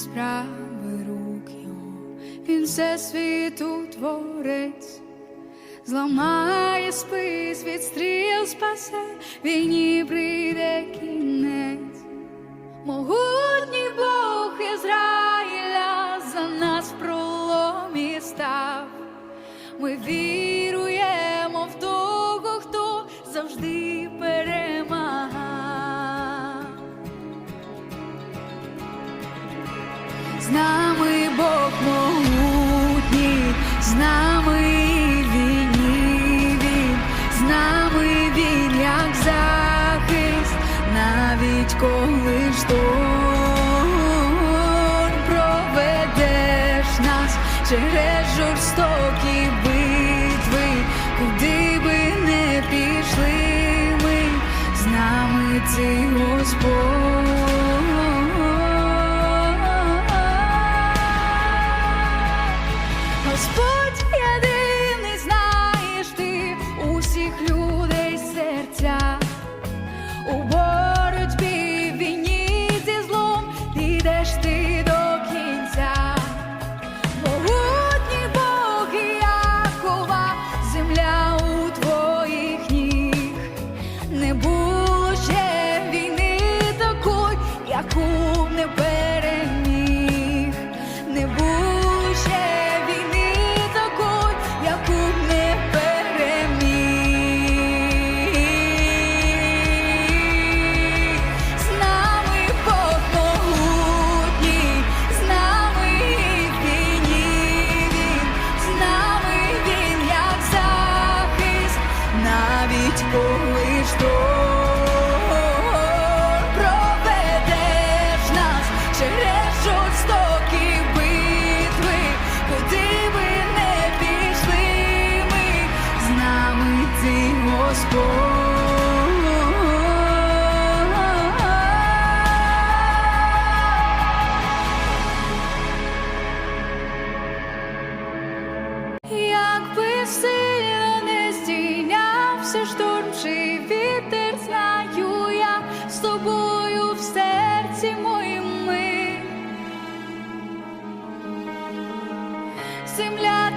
справи рук його, він все світу творець, зламає спис від стріл спасе, війні прийде кінець, могутній Бог Ізраїля за нас в проломі став. Ми віруємо в того, хто завжди З нами Бог могутній, з нами війні з нами він як захист, навіть коли шторм проведеш нас через жорстокі битви, куди би не пішли ми, з нами ти Господь. Навіть коли шторм проведеш нас через жорстокі битви, куди би не пішли ми, з нами ти Господь. Якби сильно не здійнявся шторм чи вітер, знаю я з тобою в серці моїм ми. Земля